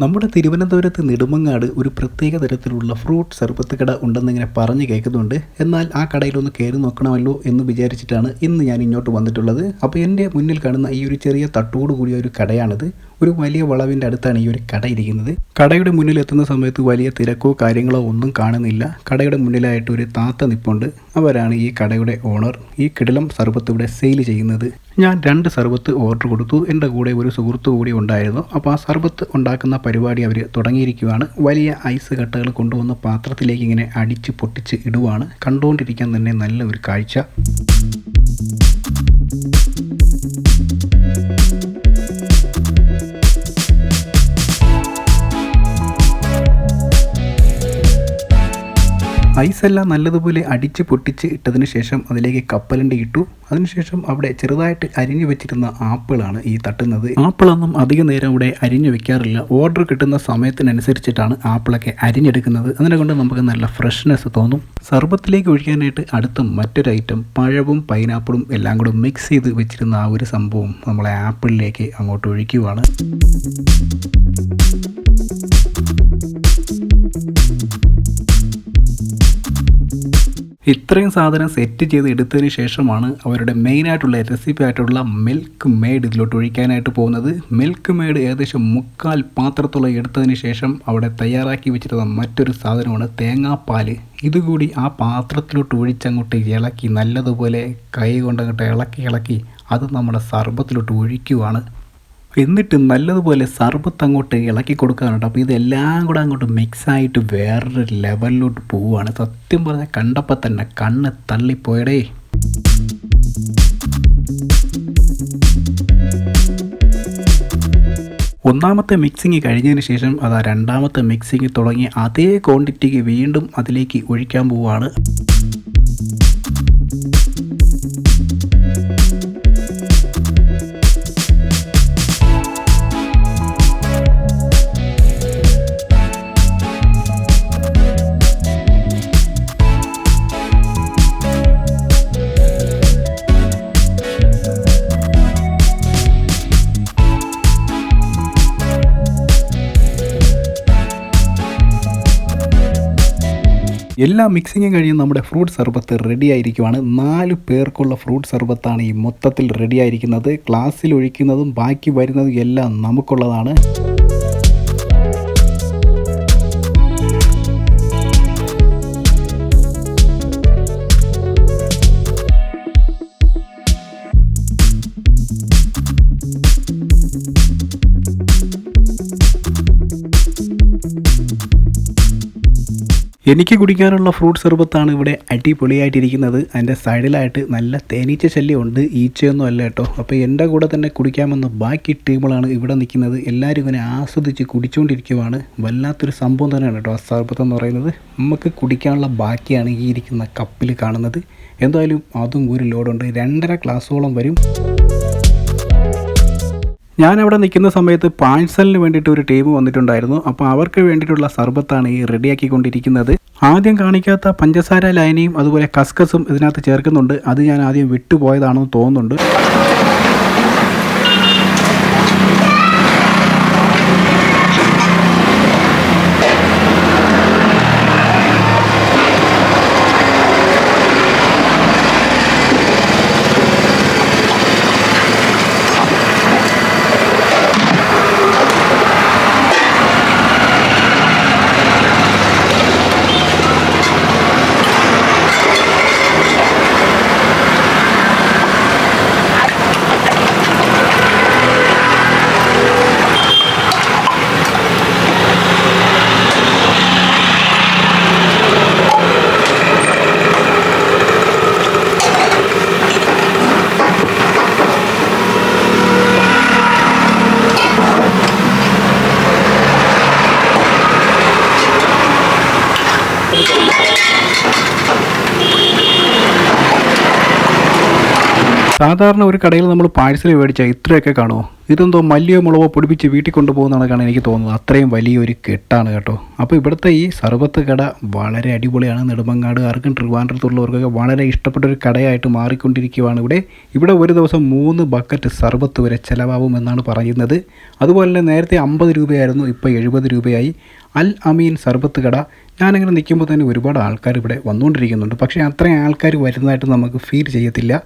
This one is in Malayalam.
നമ്മുടെ തിരുവനന്തപുരത്ത് നെടുമങ്ങാട് ഒരു പ്രത്യേക തരത്തിലുള്ള ഫ്രൂട്ട് സർബത്ത് കട ഉണ്ടെന്നിങ്ങനെ പറഞ്ഞു കേൾക്കുന്നുണ്ട്. എന്നാൽ ആ കടയിലൊന്ന് കയറി നോക്കണമല്ലോ എന്ന് വിചാരിച്ചിട്ടാണ് ഇന്ന് ഞാൻ ഇങ്ങോട്ട് വന്നിട്ടുള്ളത്. അപ്പോൾ എന്റെ മുന്നിൽ കാണുന്ന ഈ ഒരു ചെറിയ തട്ടോട് കൂടിയ ഒരു കടയാണിത്. ഒരു വലിയ വളവിന്റെ അടുത്താണ് ഈ ഒരു കട ഇരിക്കുന്നത്. കടയുടെ മുന്നിൽ എത്തുന്ന സമയത്ത് വലിയ തിരക്കോ കാര്യങ്ങളോ ഒന്നും കാണുന്നില്ല. കടയുടെ മുന്നിലായിട്ട് ഒരു താത്ത നിപ്പുണ്ട്. അവരാണ് ഈ കടയുടെ ഓണർ. ഈ കിടിലം സർബത്ത് ഇവിടെ സെയിൽ ചെയ്യുന്നത്. ഞാൻ രണ്ട് സർബത്ത് ഓർഡർ കൊടുത്തു. എന്റെ കൂടെ ഒരു സുഹൃത്തു കൂടി ഉണ്ടായിരുന്നു. അപ്പോൾ ആ സർബത്ത് ഉണ്ടാക്കുന്ന പരിപാടി അവർ തുടങ്ങിയിരിക്കുകയാണ് വലിയ ഐസ് കട്ടകൾ കൊണ്ടുവന്ന് പാത്രത്തിലേക്ക് ഇങ്ങനെ അടിച്ച് പൊട്ടിച്ച് ഇടുവാണ്. കണ്ടുകൊണ്ടിരിക്കാൻ തന്നെ നല്ല ഒരു കാഴ്ച. ഐസെല്ലാം നല്ലതുപോലെ അടിച്ച് പൊട്ടിച്ച് ഇട്ടതിന് ശേഷം അതിലേക്ക് കപ്പലണ്ടി ഇട്ടു. അതിനുശേഷം അവിടെ ചെറുതായിട്ട് അരിഞ്ഞു വെച്ചിരുന്ന ആപ്പിളാണ് ഈ തട്ടുന്നത്. ആപ്പിളൊന്നും അധിക നേരം ഇവിടെ അരിഞ്ഞു വെക്കാറില്ല. ഓർഡർ കിട്ടുന്ന സമയത്തിനനുസരിച്ചിട്ടാണ് ആപ്പിളൊക്കെ അരിഞ്ഞെടുക്കുന്നത്. അതിനെ കൊണ്ട് നമുക്ക് നല്ല ഫ്രഷ്നെസ് തോന്നും. സർബത്തിലേക്ക് ഒഴിക്കാനായിട്ട് അടുത്ത മറ്റൊരു ഐറ്റം പഴവും പൈനാപ്പിളും എല്ലാം കൂടെ മിക്സ് ചെയ്ത് വെച്ചിരുന്ന ആ ഒരു സംഭവം നമ്മളെ ആപ്പിളിലേക്ക് അങ്ങോട്ട് ഒഴിക്കുവാണ്. ഇത്രയും സാധനം സെറ്റ് ചെയ്ത് എടുത്തതിന് ശേഷമാണ് അവരുടെ മെയിനായിട്ടുള്ള റെസിപ്പി ആയിട്ടുള്ള മിൽക്ക് മെയ്ഡ് ഇതിലോട്ട് ഒഴിക്കാനായിട്ട് പോകുന്നത്. മിൽക്ക് മെയ്ഡ് ഏകദേശം മുക്കാൽ പാത്രത്തോളം എടുത്തതിന് ശേഷം അവിടെ തയ്യാറാക്കി വെച്ചിരുന്ന മറ്റൊരു സാധനമാണ് തേങ്ങാപ്പാൽ ഇതുകൂടി ആ പാത്രത്തിലോട്ട് ഒഴിച്ചങ്ങോട്ട് ഇളക്കി നല്ലതുപോലെ കൈ കൊണ്ടങ്ങോട്ട് ഇളക്കി ഇളക്കി അത് നമ്മുടെ സർബത്തിലോട്ട് ഒഴിക്കുവാണ്. എന്നിട്ട് നല്ലതുപോലെ സർബത്ത് അങ്ങോട്ട് ഇളക്കി കൊടുക്കാറുണ്ട്. അപ്പോൾ ഇതെല്ലാം കൂടെ അങ്ങോട്ട് മിക്സായിട്ട് വേറൊരു ലെവലിലോട്ട് പോവുകയാണ്. സത്യം പറഞ്ഞാൽ കണ്ടപ്പോൾ തന്നെ കണ്ണ് തള്ളിപ്പോയടേ. ഒന്നാമത്തെ മിക്സിങ് കഴിഞ്ഞതിന് ശേഷം അതാ രണ്ടാമത്തെ മിക്സിങ് തുടങ്ങി അതേ ക്വാണ്ടിറ്റിക്ക് വീണ്ടും അതിലേക്ക് ഒഴിക്കാൻ പോവുകയാണ്. എല്ലാ മിക്സിങ്ങും കഴിഞ്ഞ് നമ്മുടെ ഫ്രൂട്ട് സർബത്ത് റെഡി ആയിരിക്കുവാണ്. നാല് പേർക്കുള്ള ഫ്രൂട്ട് സർബത്താണ് ഈ മൊത്തത്തിൽ റെഡി ആയിരിക്കുന്നത്. ഗ്ലാസ്സിൽ ഒഴിക്കുന്നതും ബാക്കി വരുന്നതും എല്ലാം നമുക്കുള്ളതാണ്. എനിക്ക് കുടിക്കാനുള്ള ഫ്രൂട്ട് സർബത്താണ് ഇവിടെ അടിപൊളിയായിട്ടിരിക്കുന്നത്. അതിന്റെ സൈഡിലായിട്ട് നല്ല തേനീച്ച ശല്യമുണ്ട്. ഈച്ചയൊന്നും അല്ല കേട്ടോ. അപ്പോൾ എന്റെ കൂടെ തന്നെ കുടിക്കാമെന്ന ബാക്കി ടീമുകളാണ് ഇവിടെ നിൽക്കുന്നത്. എല്ലാവരും ഇങ്ങനെ ആസ്വദിച്ച് കുടിച്ചുകൊണ്ടിരിക്കുവാണ് വല്ലാത്തൊരു സംഭവം തന്നെയാണ് കേട്ടോ ആ സർബത്ത് എന്ന് പറയുന്നത്. നമുക്ക് കുടിക്കാനുള്ള ബാക്കിയാണ് ഈ ഇരിക്കുന്ന കപ്പിൽ കാണുന്നത്. എന്തായാലും അതും ഒരു ലോഡുണ്ട് രണ്ടര ഗ്ലാസ്സോളം വരും. ഞാൻ അവിടെ നിൽക്കുന്ന സമയത്ത് പാഴ്സലിന് വേണ്ടിയിട്ട് ഒരു ടീം വന്നിട്ടുണ്ടായിരുന്നു. അപ്പോൾ അവർക്ക് വേണ്ടിയിട്ടുള്ള സർബത്താണ് ഈ റെഡിയാക്കിക്കൊണ്ടിരിക്കുന്നത്. ആദ്യം കാണിക്കാത്ത പഞ്ചസാര ലൈനയും അതുപോലെ കസ്കസും ഇതിനകത്ത് ചേർക്കുന്നുണ്ട്. അത് ഞാൻ ആദ്യം വിട്ടുപോയതാണെന്ന് തോന്നുന്നുണ്ട്. സാധാരണ ഒരു കടയിൽ നമ്മൾ പാഴ്സൽ മേടിച്ചാൽ ഇത്രയൊക്കെ കാണുമോ ഇതെന്തോ മല്ലിയോ മുളകോ പൊടിപ്പിച്ച് വീട്ടിൽ കൊണ്ടുപോകുന്നതാണ് എനിക്ക് തോന്നുന്നത്. അത്രയും വലിയൊരു കെട്ടാണ് കേട്ടോ. അപ്പോൾ ഇവിടുത്തെ ഈ സർവത്ത് കട വളരെ അടിപൊളിയാണ്. നെടുമങ്ങാട് നെടുമങ്ങാടുകാർക്കും ട്രിവാൻഡ്രത്തുള്ളവർക്കൊക്കെ വളരെ ഇഷ്ടപ്പെട്ട ഒരു കടയായിട്ട് മാറിക്കൊണ്ടിരിക്കുകയാണ് ഇവിടെ. ഇവിടെ ഒരു ദിവസം മൂന്ന് ബക്കറ്റ് സർവത്ത് വരെ ചിലവാകും എന്നാണ് പറയുന്നത്. അതുപോലെ തന്നെ നേരത്തെ അമ്പത് രൂപയായിരുന്നു ഇപ്പോൾ എഴുപത് രൂപയായി. അൽ അമീൻ സർബത്ത് കട. ഞാനിങ്ങനെ നിൽക്കുമ്പോൾ തന്നെ ഒരുപാട് ആൾക്കാർ ഇവിടെ വന്നുകൊണ്ടിരിക്കുന്നുണ്ട്. പക്ഷേ അത്രയും ആൾക്കാർ വരുന്നതായിട്ട് നമുക്ക് ഫീൽ ചെയ്യത്തില്ല.